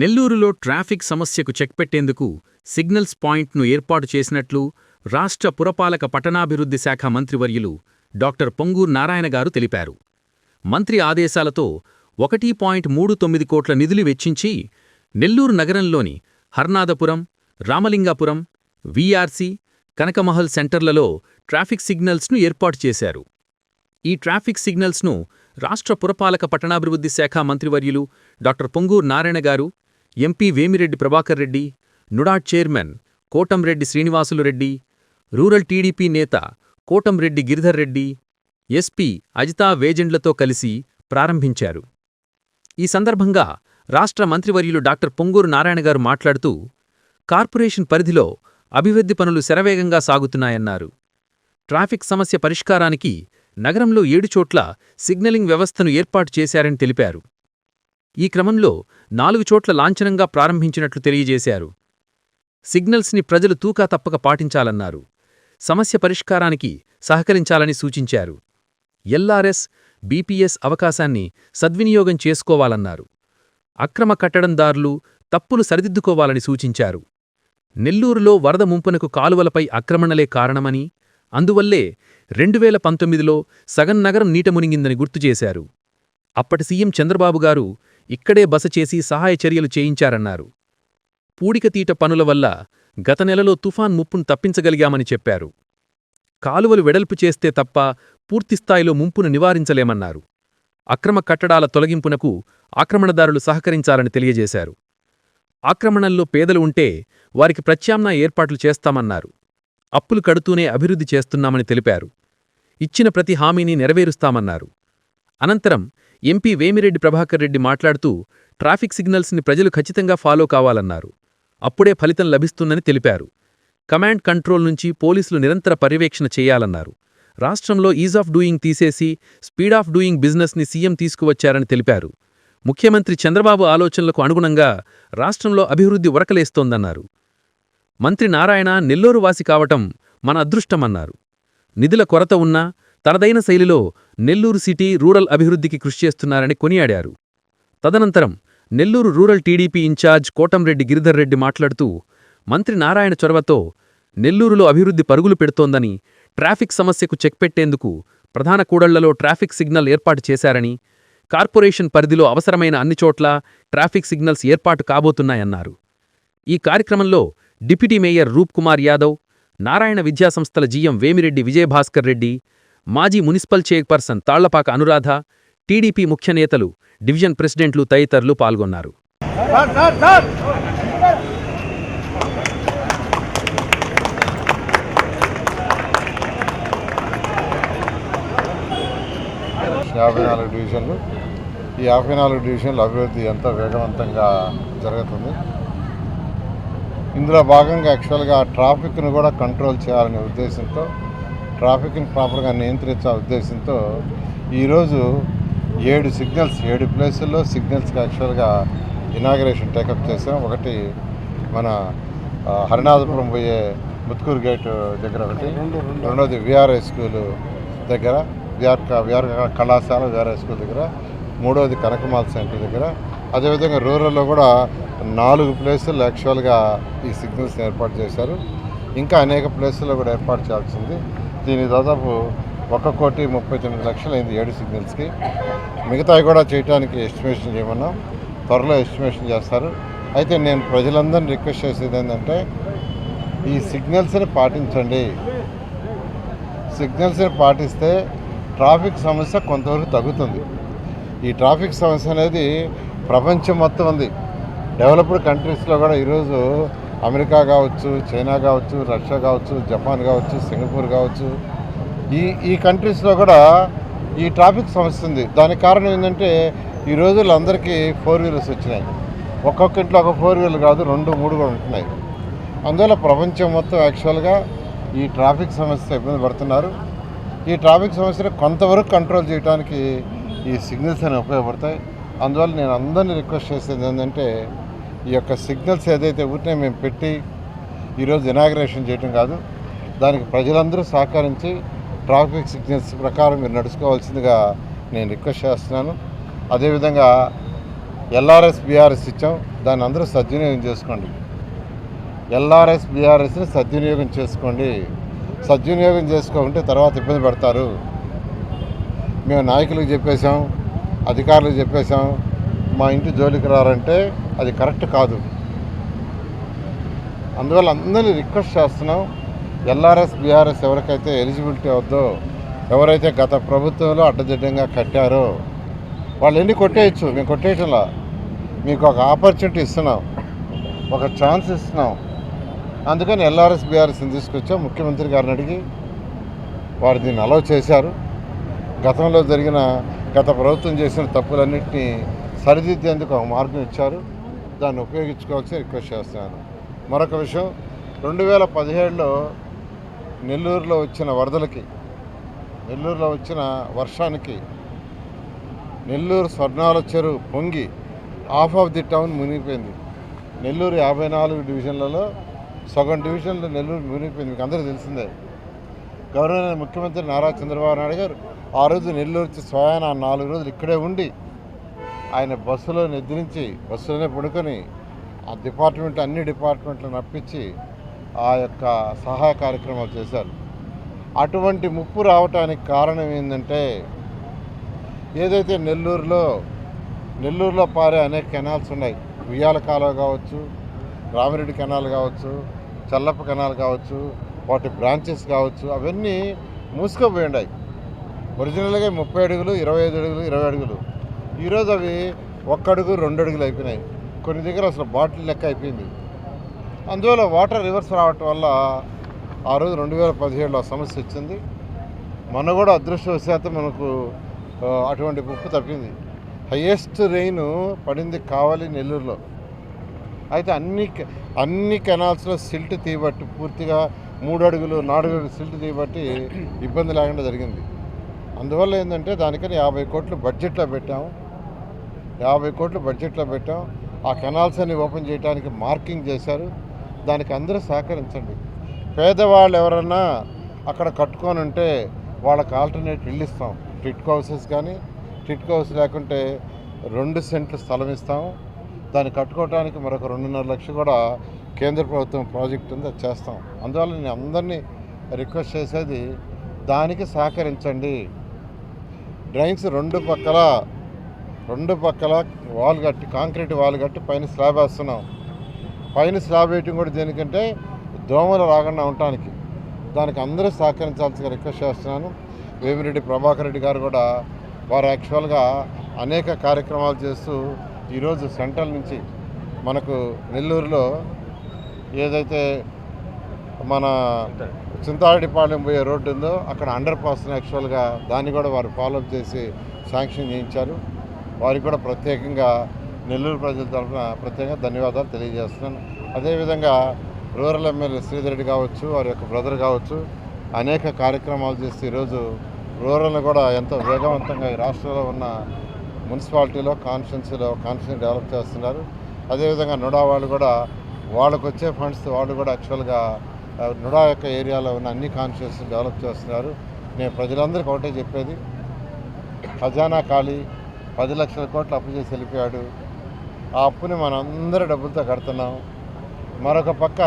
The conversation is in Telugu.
నెల్లూరులో ట్రాఫిక్ సమస్యకు చెక్ పెట్టేందుకు సిగ్నల్స్ పాయింట్ను ఏర్పాటు చేసినట్లు రాష్ట్ర పురపాలక పట్టణాభివృద్ధి శాఖ మంత్రివర్యులు డాక్టర్ పొంగూరు నారాయణ గారు తెలిపారు. మంత్రి ఆదేశాలతో ఒకటి పాయింట్ మూడు తొమ్మిది కోట్ల నిధులు వెచ్చించి నెల్లూరు నగరంలోని హర్నాదపురం రామలింగాపురం వీఆర్సీ కనకమహల్ సెంటర్లలో ట్రాఫిక్ సిగ్నల్స్ను ఏర్పాటు చేశారు. ఈ ట్రాఫిక్ సిగ్నల్స్ను రాష్ట్ర పురపాలక పట్టణాభివృద్ధి శాఖ మంత్రివర్యులు డాక్టర్ పొంగూరు నారాయణ గారు MP Vemireddy Prabhakar Reddy నుడాట్ chairman Kotamreddy Srinivasulu Reddy rural TDP నేత కోటంరెడ్డి గిరిధర్ రెడ్డి ఎస్పీ అజితా వేజెండ్లతో కలిసి ప్రారంభించారు. ఈ సందర్భంగా రాష్ట్ర మంత్రివర్యులు డాక్టర్ పొంగూరు నారాయణ గారు మాట్లాడుతూ కార్పొరేషన్ పరిధిలో అభివృద్ధి పనులు శరవేగంగా సాగుతున్నాయన్నారు. ట్రాఫిక్ సమస్య పరిష్కారానికి నగరంలో ఏడు చోట్ల సిగ్నలింగ్ వ్యవస్థను ఏర్పాటు చేశారని తెలిపారు. ఈ క్రమంలో నాలుగు చోట్ల లాంఛనంగా ప్రారంభించినట్లు తెలియజేశారు. సిగ్నల్స్ని ప్రజలు తూకా తప్పక పాటించాలన్నారు. సమస్య పరిష్కారానికి సహకరించాలని సూచించారు. ఎల్ఆర్ఎస్ బీపీఎస్ అవకాశాన్ని సద్వినియోగం చేసుకోవాలన్నారు. అక్రమ కట్టడందారులు తప్పులు సరిదిద్దుకోవాలని సూచించారు. నెల్లూరులో వరద ముంపునకు కాలువలపై ఆక్రమణలే కారణమని అందువల్లే రెండువేల పంతొమ్మిదిలో సగం నగరం నీట మునిగిందని గుర్తుచేశారు అప్పటి సీఎం చంద్రబాబు గారు ఇక్కడే బస చేసి సహాయ చర్యలు చేయించారన్నారు. పూడికతీట పనుల వల్ల గత నెలలో తుఫాన్ ముప్పును తప్పించగలిగామని చెప్పారు. కాలువలు వెడల్పు చేస్తే తప్ప పూర్తిస్థాయిలో ముంపును నివారించలేమన్నారు. అక్రమ కట్టడాల తొలగింపునకు ఆక్రమణదారులు సహకరించాలని తెలియజేశారు. ఆక్రమణల్లో పేదలు ఉంటే వారికి ప్రత్యామ్నాయ ఏర్పాట్లు చేస్తామన్నారు. అప్పులు కడుతూనే అభివృద్ధి చేస్తున్నామని తెలిపారు. ఇచ్చిన ప్రతి హామీని నెరవేరుస్తామన్నారు. అనంతరం ఎంపీ వేమిరెడ్డి ప్రభాకర్ రెడ్డి మాట్లాడుతూ ట్రాఫిక్ సిగ్నల్స్ని ప్రజలు ఖచ్చితంగా ఫాలో కావాలన్నారు. అప్పుడే ఫలితం లభిస్తుందని తెలిపారు. కమాండ్ కంట్రోల్ నుంచి పోలీసులు నిరంతర పర్యవేక్షణ చేయాలన్నారు. రాష్ట్రంలో ఈజ్ ఆఫ్ డూయింగ్ తీసేసి స్పీడ్ ఆఫ్ డూయింగ్ బిజినెస్ని సీఎం తీసుకువచ్చారని తెలిపారు. ముఖ్యమంత్రి చంద్రబాబు ఆలోచనలకు అనుగుణంగా రాష్ట్రంలో అభివృద్ధి ఉరకలేస్తోందన్నారు. మంత్రి నారాయణ నెల్లూరు వాసి కావటం మన అదృష్టమన్నారు. నిధుల కొరత ఉన్నా తనదైన శైలిలో నెల్లూరు సిటీ రూరల్ అభివృద్ధికి కృషి చేస్తున్నారని కొనియాడారు. తదనంతరం Nellore rural TDP incharge Kotamreddy Giridhar Reddy మాట్లాడుతూ మంత్రి నారాయణ చొరవతో నెల్లూరులో అభివృద్ధి పరుగులు పెడుతోందని ట్రాఫిక్ సమస్యకు చెక్ పెట్టేందుకు ప్రధాన కూడళ్ళలో ట్రాఫిక్ సిగ్నల్ ఏర్పాటు చేశారని కార్పొరేషన్ పరిధిలో అవసరమైన అన్ని చోట్ల ట్రాఫిక్ సిగ్నల్స్ ఏర్పాటు కాబోతున్నాయన్నారు. ఈ కార్యక్రమంలో డిప్యూటీ మేయర్ రూప్ కుమార్ యాదవ్ నారాయణ విద్యాసంస్థల జీఎం వేమిరెడ్డి విజయభాస్కర్ రెడ్డి మాజీ municipal chairperson Tallapaka Anuradha TDP ముఖ్య నేతలు డివిజన్ ప్రెసిడెంట్లు తదితరులు పాల్గొన్నారు. యాభై నాలుగు డివిజన్లు. ఈ యాభై నాలుగు డివిజన్ల అభివృద్ధి ఎంతో వేగవంతంగా జరుగుతుంది. ఇందులో భాగంగా యాక్చువల్గా ట్రాఫిక్ను కూడా కంట్రోల్ చేయాలనే ఉద్దేశంతో ట్రాఫిక్ని ప్రాపర్గా నియంత్రించే ఉద్దేశంతో ఈరోజు ఏడు సిగ్నల్స్ ఏడు ప్లేసుల్లో సిగ్నల్స్కి యాక్చువల్గా ఇనాగరేషన్ టేకప్ చేసాం ఒకటి మన హరినాథపురం పోయే ముత్కూరు గేట్ దగ్గర ఒకటి రెండోది విఆర్ఐ స్కూలు దగ్గర విఆర్ విఆర్ కళాశాల విఆర్ఐ స్కూల్ దగ్గర మూడోది కనకమాల్ సెంటర్ దగ్గర. అదేవిధంగా రూరల్లో కూడా నాలుగు ప్లేసులు యాక్చువల్గా ఈ సిగ్నల్స్ ఏర్పాటు చేశారు. ఇంకా అనేక ప్లేసుల్లో కూడా ఏర్పాటు చేయాల్సింది. దీని దాదాపు ఒక కోటి ముప్పై తొమ్మిది లక్షలు అయింది ఏడు సిగ్నల్స్కి. మిగతావి కూడా చేయడానికి ఎస్టిమేషన్ చేయమన్నాం. త్వరలో ఎస్టిమేషన్ చేస్తారు. అయితే నేను ప్రజలందరినీ రిక్వెస్ట్ చేసేది ఏంటంటే ఈ సిగ్నల్స్ని పాటించండి. సిగ్నల్స్ని పాటిస్తే ట్రాఫిక్ సమస్య కొంతవరకు తగ్గుతుంది. ఈ ట్రాఫిక్ సమస్య అనేది ప్రపంచం మొత్తం ఉంది. డెవలప్డ్ కంట్రీస్లో కూడా ఈరోజు అమెరికా కావచ్చు చైనా కావచ్చు రష్యా కావచ్చు జపాన్ కావచ్చు సింగపూర్ కావచ్చు. ఈ ఈ కంట్రీస్లో కూడా ఈ ట్రాఫిక్ సమస్య ఉంది. దానికి కారణం ఏంటంటే ఈ రోజుల్లో అందరికీ ఫోర్ వీలర్స్ వచ్చినాయి. ఒక్కొక్క ఇంట్లో ఒక ఫోర్ వీలర్ కాదు రెండు మూడు కూడా ఉంటున్నాయి. అందువల్ల ప్రపంచం మొత్తం యాక్చువల్గా ఈ ట్రాఫిక్ సమస్య ఇబ్బంది పడుతున్నారు. ఈ ట్రాఫిక్ సమస్యను కొంతవరకు కంట్రోల్ చేయడానికి ఈ సిగ్నల్స్ అనేవి ఉపయోగపడతాయి. అందువల్ల నేను అందరినీ రిక్వెస్ట్ చేసేది ఏంటంటే ఈ యొక్క సిగ్నల్స్ ఏదైతే ఊరినే మేము పెట్టి ఈరోజు ఇనాగ్రేషన్ చేయడం కాదు దానికి ప్రజలందరూ సహకరించి ట్రాఫిక్ సిగ్నల్స్ ప్రకారం మీరు నడుచుకోవాల్సిందిగా నేను రిక్వెస్ట్ చేస్తున్నాను. అదేవిధంగా ఎల్ఆర్ఎస్ బీఆర్ఎస్ ఇచ్చాం దాన్ని అందరూ సద్వినియోగం చేసుకోండి. ఎల్ఆర్ఎస్ బీఆర్ఎస్ని సద్వినియోగం చేసుకోండి. సద్వినియోగం చేసుకోకుంటే తర్వాత ఇబ్బంది పడతారు. మేము నాయకులకు చెప్పేశాం అధికారులకు చెప్పేశాం మా ఇంటి జోలికి రారంటే అది కరెక్ట్ కాదు. అందువల్ల అందరినీ రిక్వెస్ట్ చేస్తున్నాం ఎల్ఆర్ఎస్ బీఆర్ఎస్ ఎవరికైతే ఎలిజిబిలిటీ అవుద్దో ఎవరైతే గత ప్రభుత్వంలో అడ్డదిడ్డంగా కట్టారో వాళ్ళు ఎన్ని కొట్టేయచ్చు? మేము కొట్టేయటంలా. మీకు ఒక ఆపర్చునిటీ ఇస్తున్నాం ఒక ఛాన్స్ ఇస్తున్నాం. అందుకని ఎల్ఆర్ఎస్ బీఆర్ఎస్ని తీసుకొచ్చాం. ముఖ్యమంత్రి గారిని అడిగి వారు దీన్ని అలౌ చేశారు. గతంలో జరిగిన గత ప్రభుత్వం చేసిన తప్పులన్నింటినీ సరిదిద్దేందుకు ఒక మార్గం ఇచ్చారు. దాన్ని ఉపయోగించుకోవాల్సి రిక్వెస్ట్ చేస్తున్నాను. మరొక విషయం రెండు వేల పదిహేడులో నెల్లూరులో వచ్చిన వరదలకి నెల్లూరులో వచ్చిన వర్షానికి నెల్లూరు స్వర్ణాల చెరువు పొంగి హాఫ్ ఆఫ్ ది టౌన్ మునిగిపోయింది. నెల్లూరు యాభై నాలుగు డివిజన్లలో సగం డివిజన్లో నెల్లూరు మునిగిపోయింది. మీకు అందరికీ తెలిసిందే. గౌరవనీయ ముఖ్యమంత్రి నారా చంద్రబాబు నాయుడు గారు ఆ రోజు నెల్లూరు స్వయాన నాలుగు రోజులు ఇక్కడే ఉండి ఆయన బస్సులో నిద్రించి బస్సులోనే పడుకొని ఆ డిపార్ట్మెంట్ అన్ని డిపార్ట్మెంట్లను అప్పించి ఆ యొక్క సహాయ కార్యక్రమాలు చేశారు. అటువంటి ముప్పు రావటానికి కారణం ఏంటంటే ఏదైతే నెల్లూరులో నెల్లూరులో పారే అనేక కెనాల్స్ ఉన్నాయి. ఉయ్యాల కాలువ కావచ్చు రామిరెడ్డి కెనాల్ కావచ్చు చల్లప్ప కెనాల్ కావచ్చు వాటి బ్రాంచెస్ కావచ్చు అవన్నీ మూసుకుపోయి ఉన్నాయి ఒరిజినల్గా ముప్పై అడుగులు ఇరవై ఐదు అడుగులు ఇరవై అడుగులు. ఈరోజు అవి ఒక్కడుగు రెండు అడుగులు అయిపోయినాయి. కొన్ని దగ్గర అసలు బాటిల్ లెక్క అయిపోయింది. అందువల్ల వాటర్ రివర్స్ రావటం వల్ల ఆ రోజు రెండు వేల పదిహేడులో సమస్య వచ్చింది. మన కూడా అదృష్టవశాత్తు మనకు అటువంటి ఉప్పు తప్పింది. హయ్యెస్ట్ రెయిన్ పడింది కావాలి నెల్లూరులో. అయితే అన్ని కె- అన్ని కెనాల్స్లో సిల్ట్ తీయబట్టి పూర్తిగా మూడు అడుగులు నాలుగు అడుగులు సిల్ట్ తీయబట్టి ఇబ్బంది లేకుండా జరిగింది. అందువల్ల ఏంటంటే దానికని యాభై కోట్లు బడ్జెట్లో పెట్టాము. యాభై కోట్లు బడ్జెట్లో పెట్టాం. ఆ కెనాల్స్ అన్ని ఓపెన్ చేయడానికి మార్కింగ్ చేశారు. దానికి అందరూ సహకరించండి. పేదవాళ్ళు ఎవరన్నా అక్కడ కట్టుకొని ఉంటే వాళ్ళకి ఆల్టర్నేట్ ఇల్లు ఇస్తాం. టిట్కో హౌసెస్ కానీ టిట్కో హౌస్ లేకుంటే రెండు సెంట్లు స్థలం ఇస్తాం. దాన్ని కట్టుకోవడానికి మరొక రెండున్నర లక్షలు కూడా కేంద్ర ప్రభుత్వం ప్రాజెక్ట్ ఉంది అది చేస్తాం. అందువల్ల నేను అందరినీ రిక్వెస్ట్ చేసేది దానికి సహకరించండి. డ్రైన్స్ రెండు పక్కల రెండు పక్కల వాల్ కట్టి కాంక్రీట్ వాల్ కట్టి పైన స్లాబ్ వేస్తున్నాం. పైన స్లాబ్ వేయటం కూడా దేనికంటే దోమలు రాకుండా ఉండటానికి. దానికి అందరూ సహకరించాల్సిందిగా రిక్వెస్ట్ చేస్తున్నాను. వేమిరెడ్డి ప్రభాకర్ రెడ్డి గారు కూడా వారు యాక్చువల్గా అనేక కార్యక్రమాలు చేస్తూ ఈరోజు సెంట్రల్ నుంచి మనకు నెల్లూరులో ఏదైతే మన చింతారెడ్డిపాలెం పోయే రోడ్డు ఉందో అక్కడ అండర్ పాస్ యాక్చువల్గా దాన్ని కూడా వారు ఫాలోఅప్ చేసి శాంక్షన్ చేయించారు. వారికి కూడా ప్రత్యేకంగా నెల్లూరు ప్రజల తరఫున ప్రత్యేకంగా ధన్యవాదాలు తెలియజేస్తున్నాను. అదేవిధంగా రూరల్ ఎమ్మెల్యే శ్రీధరెడ్డి కావచ్చు వారి యొక్క బ్రదర్ కావచ్చు అనేక కార్యక్రమాలు చేసి ఈరోజు రూరల్ని కూడా ఎంతో వేగవంతంగా ఈ రాష్ట్రంలో ఉన్న మున్సిపాలిటీలో కాన్స్టిట్యున్సీలో కాన్స్టిట్యూన్ డెవలప్ చేస్తున్నారు. అదేవిధంగా నుడా వాళ్ళు కూడా వాళ్ళకు వచ్చే ఫండ్స్ వాళ్ళు కూడా యాక్చువల్గా నుడా యొక్క ఏరియాలో ఉన్న అన్ని కాన్స్టిట్యూన్స్ డెవలప్ చేస్తున్నారు. నేను ప్రజలందరికీ ఒకటే చెప్పేది ఖజానా ఖాళీ పది లక్షల కోట్లు అప్పు చేసి వెళ్ళిపోయాడు. ఆ అప్పుని మనం డబ్బులతో కడుతున్నాం. మరొక పక్క